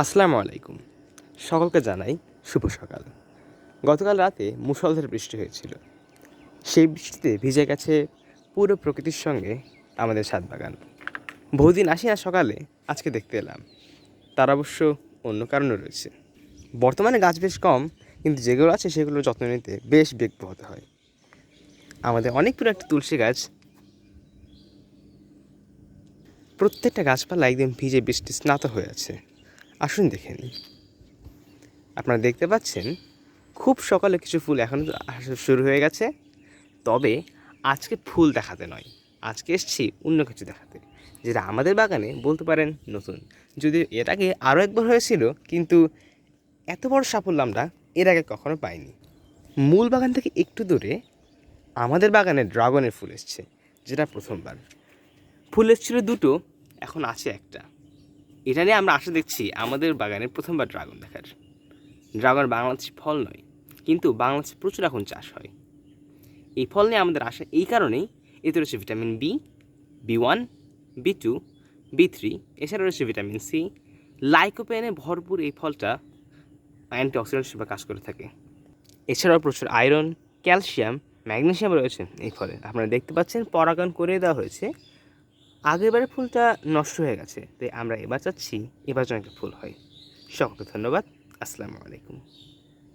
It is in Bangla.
আসসালামু আলাইকুম। সকলকে জানাই শুভ সকাল। গতকাল রাতে মুষলধারে বৃষ্টি হয়েছিল। সেই বৃষ্টিতে ভিজে গেছে পুরো প্রকৃতির সঙ্গে আমাদের ছাদ বাগান। বহুদিন আসি না সকালে, আজকে দেখতে এলাম। তার অবশ্য অন্য কারণও রয়েছে। বর্তমানে গাছ বেশ কম, কিন্তু যেগুলো আছে সেগুলোর যত্ন নিতে বেশ বেগ হয়। আমাদের অনেক পুরো একটা তুলসী গাছ। প্রত্যেকটা গাছপালা একদম ভিজে বৃষ্টি স্নাত হয়ে আছে। আসুন দেখে নিই। আপনারা দেখতে পাচ্ছেন, খুব সকালে কিছু ফুল এখন শুরু হয়ে গেছে। তবে আজকে ফুল দেখাতে নয়। আজকে এসছি অন্য কিছু দেখাতে, যেটা আমাদের বাগানে বলতে পারেন নতুন। যদি এর আগে আরও একবার হয়েছিল, কিন্তু এত বড় সাফল্য আমরা এর আগে কখনো পাইনি। মূল বাগান থেকে একটু দূরে আমাদের বাগানে ড্রাগনের ফুল এসছে, যেটা প্রথমবার। ফুল এসেছিল দুটো, এখন আছে একটা। এটা নিয়ে আমরা আশা দেখছি আমাদের বাগানে প্রথমবার ড্রাগন দেখার। ড্রাগন বাংলাদেশি ফল নয়, কিন্তু বাংলাদেশে প্রচুর এখন চাষ হয়। এই ফল নিয়ে আমাদের আশা এই কারণেই এতে রয়েছে vitamin B B one B two B three এছাড়া রয়েছে ভিটামিন সি লাইকোপেনে ভরপুর এই ফলটা অ্যান্টিঅক্সিডেন্ট হিসেবে কাজ করে থাকে। এছাড়াও প্রচুর আয়রন, ক্যালসিয়াম ম্যাগনেসিয়াম রয়েছে এই ফলে। আপনারা দেখতে পাচ্ছেন, পরাগায়ন করে দেওয়া হয়েছে। আগেরবারে ফুলটা নষ্ট হয়ে গেছে, তাই আমরা এবার চাচ্ছি এবার যেন একটা ফুল হয়। সকলকে ধন্যবাদ। আসসালামু আলাইকুম।